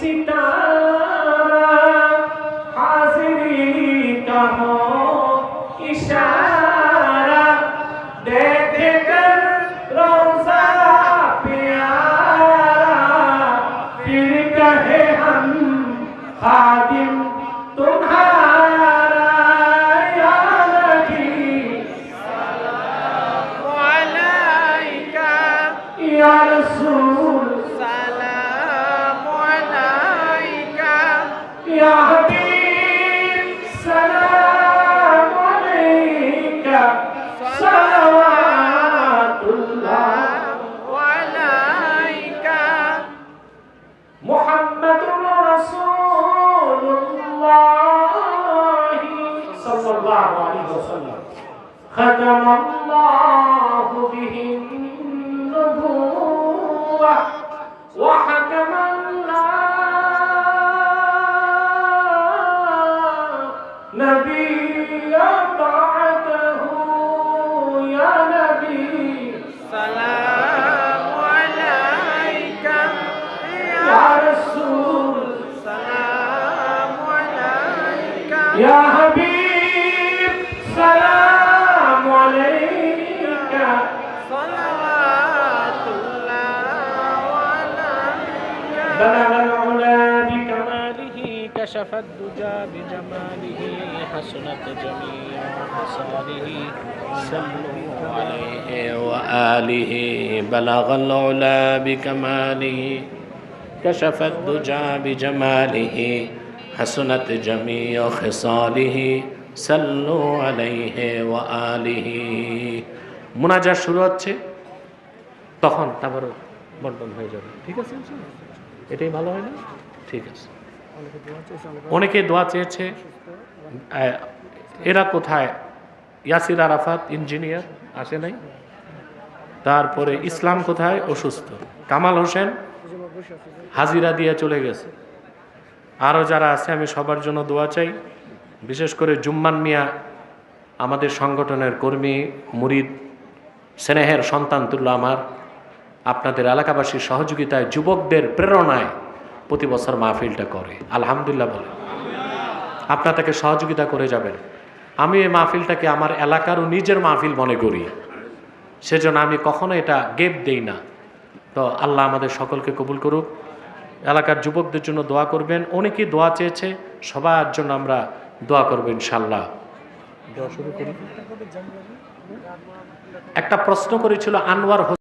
सितारा हाजरी का हो इशारा देख कर रोजा प्यारा फिर कहे हम खादिम तुम्हारा या नबी सलाम अलैका या रसूल ختم الله به النبوة وحكم الله نبي بعده. يا نبي. سلام عليك. يا رسول. سلام عليك. يا حبيب. بلغ العلا بكماله كشف الدجى بجماله حسنت جميع خصاله صلوا عليه وآله. بلغ العلا بكماله كشف الدجى بجماله حسنت جميع خصاله. صلوا عليه وآله. মুনাজাত শুরু হচ্ছে, তখন তারপর বন্টন হয়ে যাবে। ঠিক আছে? এটাই ভালো হয় না? ঠিক আছে। অনেকে দোয়া চেয়েছে এরা কোথায়? ইয়াসির আরাফাত ইঞ্জিনিয়ার, আসে নাই? তারপরে ইসলাম কোথায়? অসুস্থ। কামাল হোসেন হাজিরা দিয়ে চলে গেছে। আরও যারা আছে, আমি সবার জন্য দোয়া চাই। বিশেষ করে জুম্মান মিয়া, আমাদের সংগঠনের কর্মী, মুরিদ স্নেহের সন্তান তুল্য আমার। আপনাদের এলাকাবাসীর সহযোগিতায় যুবকদের প্রেরণায় প্রতি বছর মাহফিলটা করে। আলহামদুলিল্লাহ বলে। আপনার তাকে সহযোগিতা করে যাবেন। আমি এই মাহফিলটাকে আমার এলাকারও নিজের মাহফিল মনে করি। সেজন্য আমি কখনো এটা গেপ দেই না। তো আল্লাহ আমাদের সকলকে কবুল করুক। এলাকার যুবকদের জন্য দোয়া করবেন। অনেকেই দোয়া চেয়েছে? সবার জন্য আমরা দোয়া করব ইনশাল্লাহ একটা প্রশ্ন করেছিল আনোয়ার